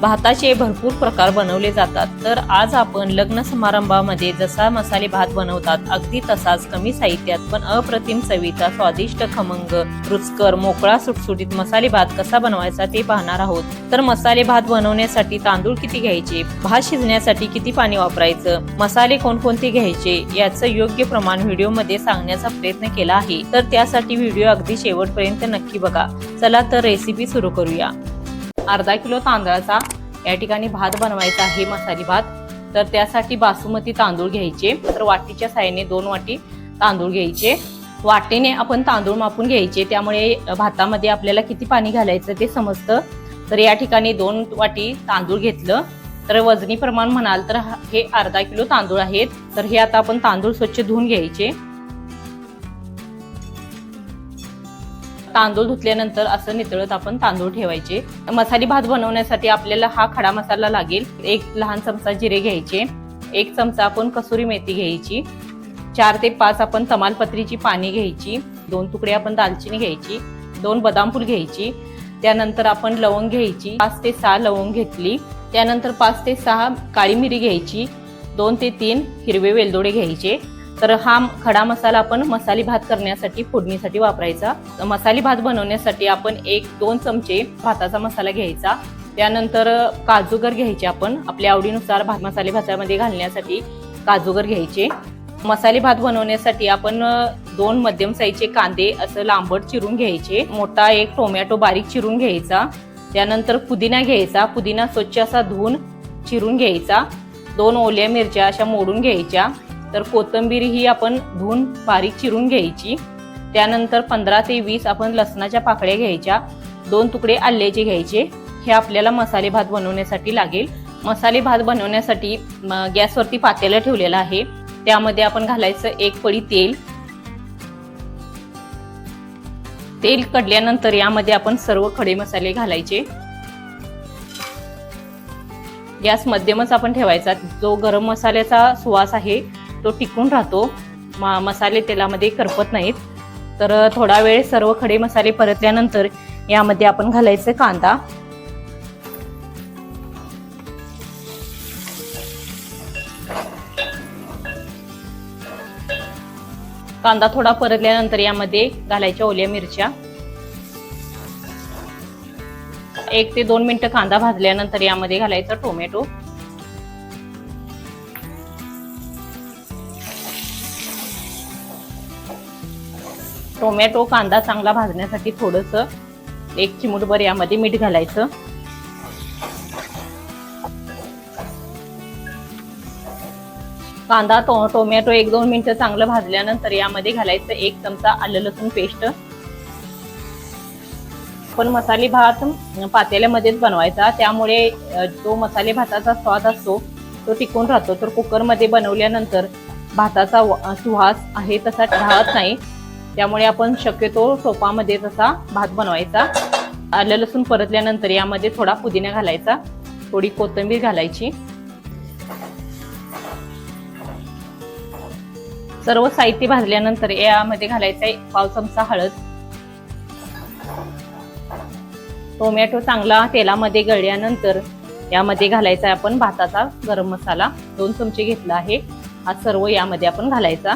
भाताचे भरपूर प्रकार बनवले जातात. तर आज आपण लग्न समारंभामध्ये जसा मसाले भात बनवतात अगदी तसाच कमी साहित्यात पण अप्रतिम चवीचा स्वादिष्ट खमंग रुचकर मोकळा सुटसुटीत मसाले भात कसा बनवायचा ते पाहणार आहोत. तर मसाले भात बनवण्यासाठी तांदूळ किती घ्यायचे? भात शिजण्यासाठी किती पाणी वापरायचं? मसाले कोणकोणते घ्यायचे? याचं योग्य प्रमाण व्हिडिओमध्ये सांगण्याचा प्रयत्न केला आहे. तर त्यासाठी व्हिडिओ अगदी शेवटपर्यंत नक्की बघा. चला तर रेसिपी सुरू करूया. अर्धा किलो तांदळाचा या ठिकाणी भात बनवायचा आहे मसाली भात. तर त्यासाठी बासुमती तांदूळ घ्यायचे. तर वाटीच्या साह्याने दोन वाटी तांदूळ घ्यायचे. वाटेने आपण तांदूळ मापून घ्यायचे. त्यामुळे भातामध्ये आपल्याला किती पाणी घालायचं ते समजतं. तर या ठिकाणी दोन वाटी तांदूळ घेतलं. तर वजनी प्रमाण म्हणाल तर हा- हे अर्धा किलो तांदूळ आहेत. तर हे आता आपण तांदूळ स्वच्छ धुवून घ्यायचे. तांदूळ धुतल्यानंतर असं नितळत आपण तांदूळ ठेवायचे. मसाले भात बनवण्यासाठी आपल्याला हा खडा मसाला लागेल. एक लहान चमचा जिरे घ्यायचे. एक चमचा आपण कसुरी मेथी घ्यायची. चार ते पाच आपण तमालपत्रीची पाने घ्यायची. दोन तुकडे आपण दालचिनी घ्यायची. दोन बदाम फूल घ्यायची. त्यानंतर आपण लवंग घ्यायची. पाच ते सहा लवंग घेतली. त्यानंतर पाच ते सहा काळी मिरी घ्यायची. दोन ते तीन हिरवे वेलदोडे घ्यायचे. तर हा खडा मसाला आपण मसाली भात करण्यासाठी फोडणीसाठी वापरायचा. तर मसाली भात बनवण्यासाठी आपण एक दोन चमचे भाताचा मसाला घ्यायचा. त्यानंतर काजूगर घ्यायचे आपण. आपल्या आवडीनुसार भात मसाले भातामध्ये घालण्यासाठी काजूगर घ्यायचे. मसाले भात बनवण्यासाठी आपण दोन मध्यम साईजचे कांदे असं लांबट चिरून घ्यायचे. मोठा एक टोमॅटो बारीक चिरून घ्यायचा. त्यानंतर पुदिना घ्यायचा. पुदिना स्वच्छ असा धुवून चिरून घ्यायचा. दोन ओल्या मिरच्या अशा मोडून घ्यायच्या. तर कोथंबीर ही आपण धुवून बारीक चिरून घ्यायची. त्यानंतर पंधरा ते वीस आपण लसणाच्या पाकळ्या घ्यायच्या. दोन तुकडे आल्याचे घ्यायचे. हे आपल्याला मसाले भात बनवण्यासाठी लागेल. मसाले भात बनवण्यासाठी गॅसवरती पातेलं ठेवलेलं आहे. त्यामध्ये आपण घालायचं एक पडी तेल. तेल कडल्यानंतर यामध्ये आपण सर्व खडे मसाले घालायचे. गॅस मध्यमच आपण ठेवायचा. जो गरम मसाल्याचा सुवास आहे तो टिकून राहतो. मा मसाले तेलामध्ये करपत नाहीत. तर थोडा वेळ सर्व खडे मसाले परतल्यानंतर यामध्ये आपण घालायचं कांदा. कांदा थोडा परतल्यानंतर यामध्ये घालायच्या ओल्या मिरच्या. एक ते दोन मिनिटं कांदा भाजल्यानंतर यामध्ये घालायचा टोमॅटो. टोमॅटो कांदा चांगला भाजण्यासाठी थोडस एक चिमूटभर यामध्ये मीठ घालायचं. कांदा टो टोमॅटो एक दोन मिनिटं चांगलं भाजल्यानंतर यामध्ये घालायचं एक चमचा आलं लसूण पेस्ट. पण मसाले भात पातेल्यामध्येच बनवायचा. त्यामुळे जो मसाले भाताचा स्वाद असतो तो टिकून राहतो. तर कुकरमध्ये बनवल्यानंतर भाताचा सुहास सुवास आहे तसा राहत नाही. त्यामुळे आपण शक्यतो टोपामध्ये तसा भात बनवायचा. आलं लसूण परतल्यानंतर यामध्ये थोडा पुदिना घालायचा. थोडी कोथिंबीर घालायची. सर्व साहित्य भाजल्यानंतर यामध्ये घालायचा पाव चमचा हळद. टोमॅटो चांगला तेलामध्ये गळल्यानंतर यामध्ये घालायचा आहे आपण भाताचा गरम मसाला. दोन चमचे घेतला आहे. हा सर्व यामध्ये आपण घालायचा.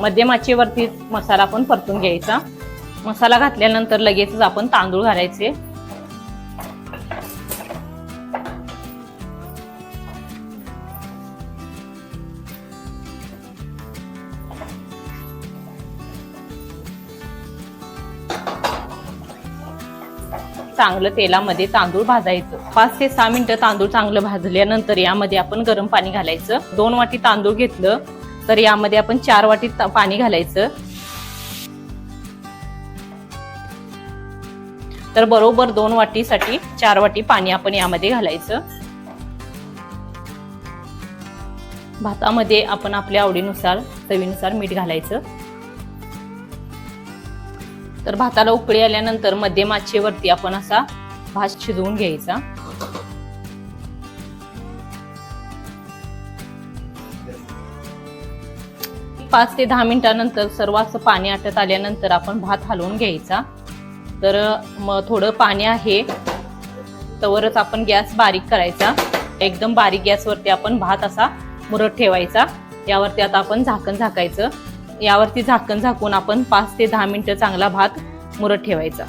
मध्यम आचेवरती मसाला आपण परतून घ्यायचा. मसाला घातल्यानंतर लगेचच आपण तांदूळ घालायचे. चांगलं तेलामध्ये तांदूळ भाजायचं. पाच ते सहा मिनिटं तांदूळ चांगलं भाजल्यानंतर यामध्ये आपण गरम पाणी घालायचं. दोन वाटी तांदूळ घेतलं. तर यामध्ये आपण चार वाटी पाणी घालायचं. तर बरोबर दोन वाटीसाठी चार वाटी पाणी आपण यामध्ये घालायचं. भातामध्ये आपण आपल्या आवडीनुसार चवीनुसार मीठ घालायचं. तर भाताला उकळी आल्यानंतर मध्यम आचेवरती आपण असा भात शिजवून घ्यायचा. पाच ते दहा मिनिटानंतर सर्व असं पाणी आटत आल्यानंतर आपण भात हलवून घ्यायचा. तर मग थोडं पाणी आहे. तवरच आपण गॅस बारीक करायचा. एकदम बारीक गॅसवरती आपण भात असा मुरत ठेवायचा. यावरती आता आपण झाकण झाकायचं. यावरती झाकण झाकून आपण पाच ते दहा मिनिटं चांगला भात मुरत ठेवायचा.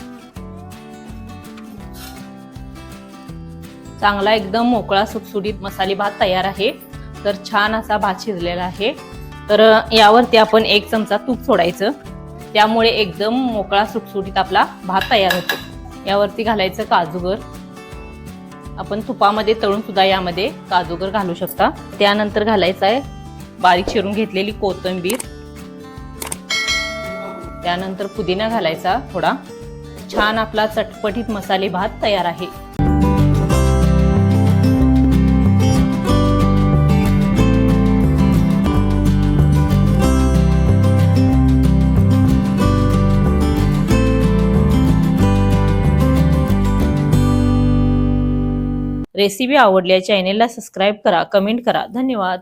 चांगला एकदम मोकळा सुटसुटीत मसाले भात तयार आहे. तर छान असा भात शिजलेला आहे. तर यावरती आपण एक चमचा तूप सोडायचं. त्यामुळे एकदम मोकळा सुटसुटीत आपला भात तयार होतो. यावरती घालायचं काजूगर. आपण तुपामध्ये तळून सुद्धा यामध्ये काजूगर घालू शकता. त्यानंतर घालायचं आहे बारीक चिरून घेतलेली कोथिंबीर. त्यानंतर पुदिना घालायचा थोडा. छान आपला चटपटीत मसाले भात तयार आहे. रेसिपी आवडली चॅनेलला सबस्क्राईब करा कमेंट करा. धन्यवाद.